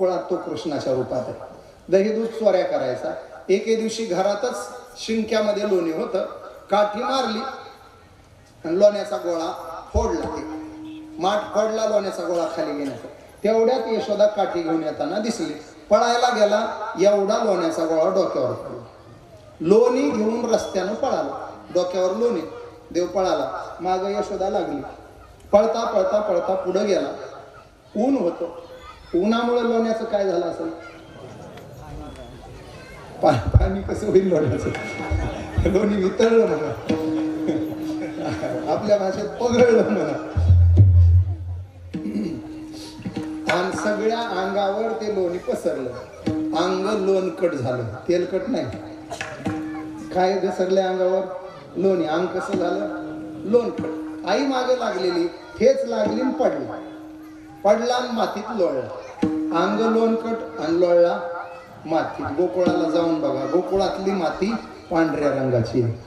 तो कृष्णाच्या रूपात आहे. दही दूध चोऱ्या करायचा. एके दिवशी घरातच शिंक्यामध्ये लोणी होतं. काठी मारली आणि लोण्याचा गोळा फोडला. ते माठ पडला लोण्याचा गोळा खाली घेण्याचा. तेवढ्यात यशोदा काठी घेऊन येताना दिसली. पळायला गेला एवढा लोण्याचा गोळा डोक्यावर पडला. लोणी घेऊन रस्त्यानं पळाला. डोक्यावर लोणी. देव पळाला. माग यशोदा लागली. पळता पळता पळता पुढं गेला. ऊन होतं. उन्हामुळे लोण्याचं काय झालं असं पाणी कसं होईल लोण्याचं? लोणी वितळलं म्हणा. आपल्या भाषेत पगळलं म्हणा. आणि सगळ्या अंगावर ते लोणी पसरलं. अंग लोणकट झालं. तेलकट नाही. काय घसरले अंगावर? लोणी. अंग कसं झालं? लोणकट. आई मागे लागलेली. ठेच लागली पडली. पडला आणि मातीत लोळला अंग लोणकट आणि लोळला मातीत गोकुळाला जाऊन बघा गोकुळातली माती पांढऱ्या रंगाची आहे.